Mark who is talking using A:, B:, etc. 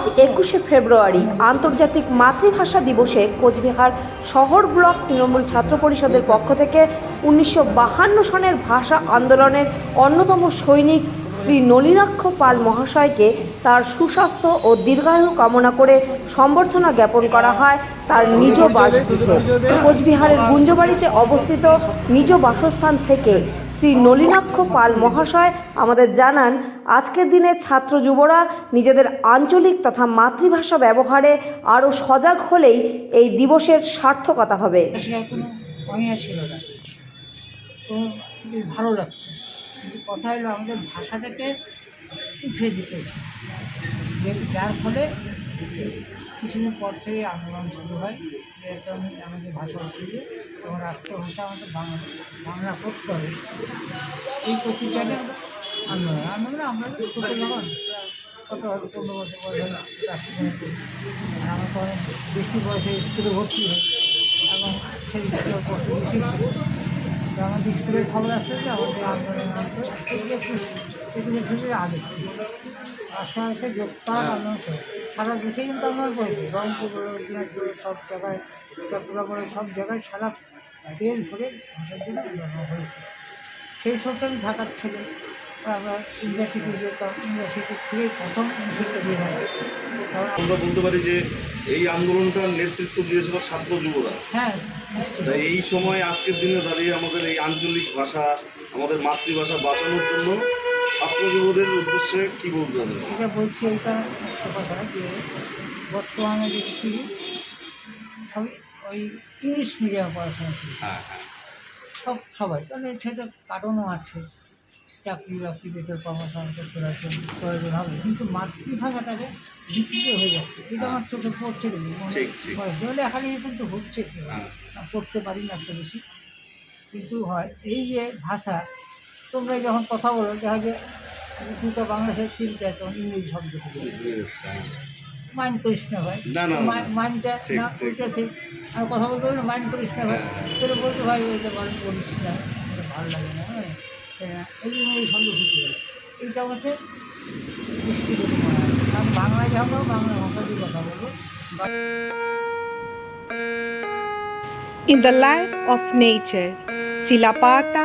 A: আজ একুশে ফেব্রুয়ারি আন্তর্জাতিক মাতৃভাষা দিবসে কোচবিহার শহর ব্লক তৃণমূল ছাত্র পরিষদের পক্ষ থেকে উনিশশো বাহান্ন সনের ভাষা আন্দোলনের অন্যতম সৈনিক শ্রী নলিনাক্ষ পাল মহাশয়কে তার সুস্বাস্থ্য ও দীর্ঘায়ু কামনা করে সম্বর্ধনা জ্ঞাপন করা হয় তার নিজ বাসগৃহে কোচবিহারের গুঞ্জবাড়িতে অবস্থিত নিজ বাসস্থান থেকে শ্রী নলিনাক্ষ পাল মহাশয় আমাদের জানান, আজকের দিনে ছাত্র যুবরা নিজেদের আঞ্চলিক তথা মাতৃভাষা ব্যবহারে আরও সজাগ হলেই এই দিবসের সার্থকতা হবে।
B: ভালো লাগতো কথা হলো আমাদের ভাষাটাকে উঠে দিতে যার ফলে কিছুদিন পর থেকে আন্দোলন শুরু হয়। যে একটা আমি আমাদের ভাষা দিয়ে তখন রাষ্ট্রভাষা আমাদের বাংলা বাংলা করতে হবে। এই পত্রিকাটা আন্দোলন। আন্দোলন আমরা ছোটো যখন কত হয়তো পনেরো বছর বয়স হলো রাষ্ট্রীয় করি আর বেশি বয়সে স্কুলে ভর্তি হয় এবং সেই তো আমাদের স্কুলের খবর আসছে যে আমাদের আন্দোলন আসছে এগুলো শুধু আগের থেকে গ্রেপ্তার আন্দোলন ছিল। সারা দেশে কিন্তু আন্দোলন করেছে রংপুর বলো দিনাজপুর সব জায়গায় চট্টগ্রাম বলো সব জায়গায় সারা দেশ ভরে ভাষার জন্য আন্দোলন হয়েছে। সেই সবটা আমি ঢাকার ছেলে আমরা ইউনিভার্সিটি যেতাম ইউনিভার্সিটি থেকে প্রথম শিক্ষা দিয়ে তারপর
C: আমরা বলতে পারি যে এই আন্দোলনটার নেতৃত্ব দিয়েছিল ছাত্র যুবরা।
B: হ্যাঁ।
C: এই সময় আজকের দিনে দাঁড়িয়ে আমাদের এই আঞ্চলিক ভাষা আমাদের মাতৃভাষা বাঁচানোর জন্য যুবদের উদ্দেশ্যে কি হবে
B: এটা বলছি একটা কথা যে বর্তমানে দেখছি সব ওই ইংলিশ মিডিয়াম পড়াশোনা
C: হ্যাঁ হ্যাঁ।
B: সব সবাই। তাহলে সেটা কারণও আছে। চাকরি বাকরি বেতন কর্মসংস্থান করার জন্য প্রয়োজন হবে। কিন্তু মাতৃভাষাটাকে বিকৃত হয়ে যাচ্ছে। এটা আমার চোখে পড়ছে
C: ঠিক।
B: লেখালেখি কিন্তু হচ্ছে। কি
C: হ্যাঁ।
B: পড়তে পারি না তো বেশি। কিন্তু হয় এই যে ভাষা তোমরা যখন কথা বলো দেখা যায় দুটো বাংলাদেশের তিনটা তখন ইংরেজি শব্দ
C: হ্যাঁ।
B: মাইন্ড করিস না ভাই
C: না, না, না।
B: মাইন্ডটা
C: ঠিক,
B: না ওইটা ঠিক। আর কথা বলতে মাইন্ড করিস না ভাই
C: হ্যাঁ।
B: তোর বলতে ভাই ওইটা মাইন্ড করিস না এটা ভালো লাগে না। হ্যাঁ। হ্যাঁ, এই এই শব্দ শিখে গেল এইটা হচ্ছে বাংলায় যাব বাংলা ভাষা দিয়ে কথা বলব
D: In the life of nature, Chilapata